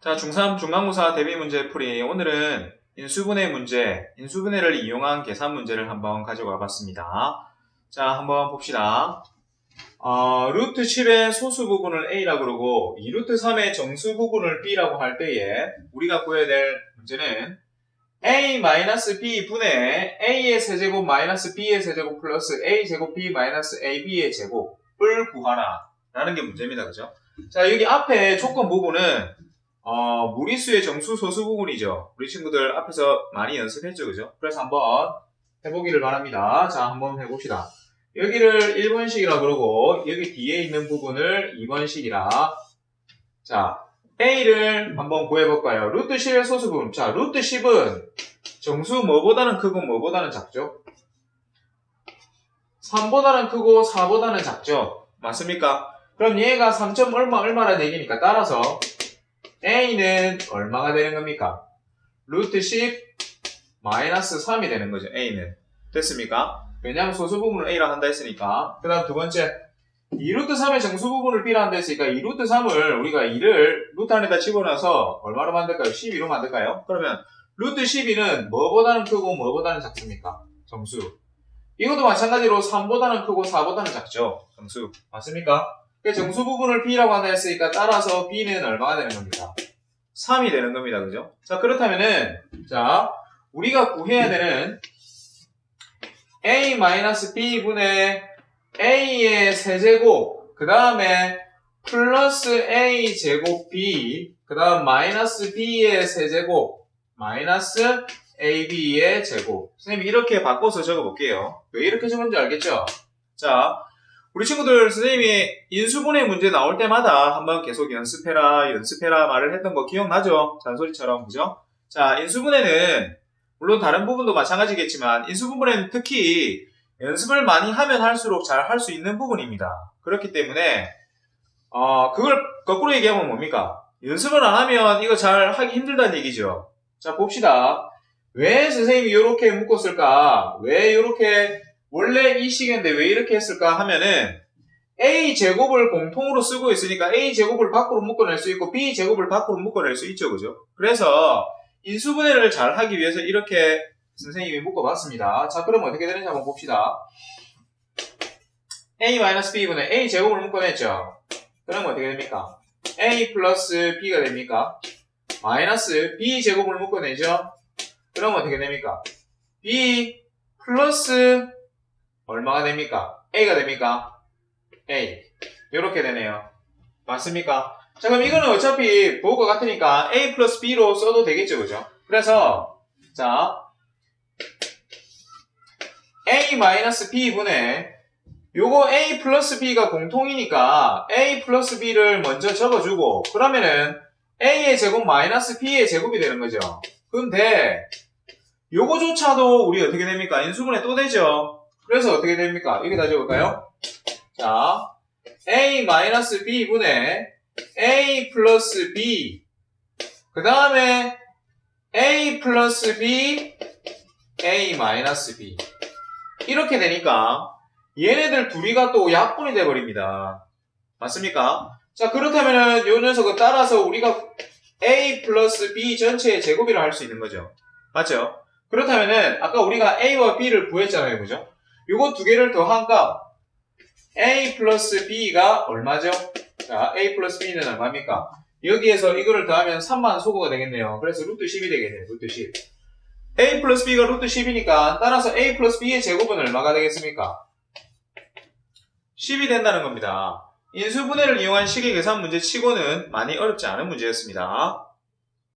자, 중3 중간고사 대비 문제 풀이. 오늘은 인수분해 문제, 인수분해를 이용한 계산 문제를 한번 가지고 와봤습니다. 자, 한번 봅시다. 어, 루트 10의 소수 부분을 A라고 그러고, 이 루트 3의 정수 부분을 B라고 할 때에 우리가 구해야 될 문제는 A-B 분의 A의 세제곱 마이너스 B의 세제곱 플러스 A제곱 B 마이너스 AB의 제곱을 구하라. 라는 게 문제입니다. 그죠? 자, 여기 앞에 조건 부분은 어, 무리수의 정수 소수 부분이죠. 우리 친구들 앞에서 많이 연습했죠. 그죠? 그래서 한번 해보기를 바랍니다. 자, 한번 해봅시다. 여기를 1번식이라 그러고 여기 뒤에 있는 부분을 2번식이라 자, A를 한번 구해볼까요? 루트 10의 소수 부분. 자, 루트 10은 정수 뭐보다는 크고 뭐보다는 작죠? 3보다는 크고 4보다는 작죠? 맞습니까? 그럼 얘가 3점 얼마 얼마라 얘기니까 따라서 A는 얼마가 되는 겁니까? 루트 10 마이너스 3이 되는 거죠. A는. 됐습니까? 왜냐하면 소수 부분을 A라 한다 했으니까. 그 다음 두 번째. 2루트 3의 정수 부분을 B라 한다 했으니까 2루트 3을 우리가 2를 루트 안에다 집어넣어서 얼마로 만들까요? 12로 만들까요? 그러면 루트 12는 뭐보다는 크고 뭐보다는 작습니까? 정수. 이것도 마찬가지로 3보다는 크고 4보다는 작죠. 정수. 맞습니까? 그 정수 부분을 B라고 한다 했으니까 따라서 B는 얼마가 되는 겁니까? 3이 되는 겁니다. 그죠? 자, 그렇다면은, 자, 우리가 구해야 되는 A-B분의 A의 세제곱, 그 다음에 플러스 A 제곱 B, 그 다음 마이너스 B의 세제곱, 마이너스 AB의 제곱. 선생님 이렇게 바꿔서 적어볼게요. 왜 이렇게 적은지 알겠죠? 자, 우리 친구들 선생님이 인수분해 문제 나올 때마다 한번 계속 연습해라, 연습해라 말을 했던 거 기억나죠? 잔소리처럼, 그죠? 자, 인수분해는 물론 다른 부분도 마찬가지겠지만 인수분해는 특히 연습을 많이 하면 할수록 잘 할 수 있는 부분입니다. 그렇기 때문에 어, 그걸 거꾸로 얘기하면 뭡니까? 연습을 안 하면 이거 잘 하기 힘들다는 얘기죠. 자, 봅시다. 왜 선생님이 이렇게 묶었을까? 왜 이렇게 원래 이 시계인데 왜 이렇게 했을까 하면은 a 제곱을 공통으로 쓰고 있으니까 a 제곱을 밖으로 묶어낼 수 있고 b 제곱을 밖으로 묶어낼 수 있죠, 그죠? 그래서 인수분해를 잘 하기 위해서 이렇게 선생님이 묶어봤습니다. 자, 그럼 어떻게 되는지 한번 봅시다. a-b분의 a 제곱을 묶어냈죠. 그럼 어떻게 됩니까? a 플러스 b가 됩니까? 마이너스 b 제곱을 묶어내죠. 그럼 어떻게 됩니까? b 플러스 얼마가 됩니까? a가 됩니까? a 이렇게 되네요. 맞습니까? 자 그럼 이거는 어차피 부호가 같으니까 a 플러스 b로 써도 되겠죠, 그죠? 그래서 자 a 마이너스 b분의 요거 a 플러스 b가 공통이니까 a 플러스 b를 먼저 적어주고 그러면은 a의 제곱 마이너스 b의 제곱이 되는 거죠. 근데 요거조차도 우리 어떻게 됩니까? 인수분해 또 되죠. 그래서 어떻게 됩니까? 여기다 적을까요? 자, a 마이너스 b분의 a 플러스 b 그 다음에 a 플러스 b a 마이너스 b 이렇게 되니까 얘네들 둘이가 또 약분이 돼버립니다. 맞습니까? 자 그렇다면은 요 녀석을 따라서 우리가 a 플러스 b 전체의 제곱이라 할 수 있는 거죠. 맞죠? 그렇다면은 아까 우리가 a와 b를 구했잖아요. 그죠? 요거 두 개를 더한 값 a 플러스 b가 얼마죠? 자 a 플러스 b는 얼마입니까? 여기에서 이거를 더하면 3만 소거가 되겠네요. 그래서 루트 10이 되겠네요. 루트 10. a 플러스 b가 루트 10이니까 따라서 a 플러스 b의 제곱은 얼마가 되겠습니까? 10이 된다는 겁니다. 인수분해를 이용한 식의 계산 문제 치고는 많이 어렵지 않은 문제였습니다.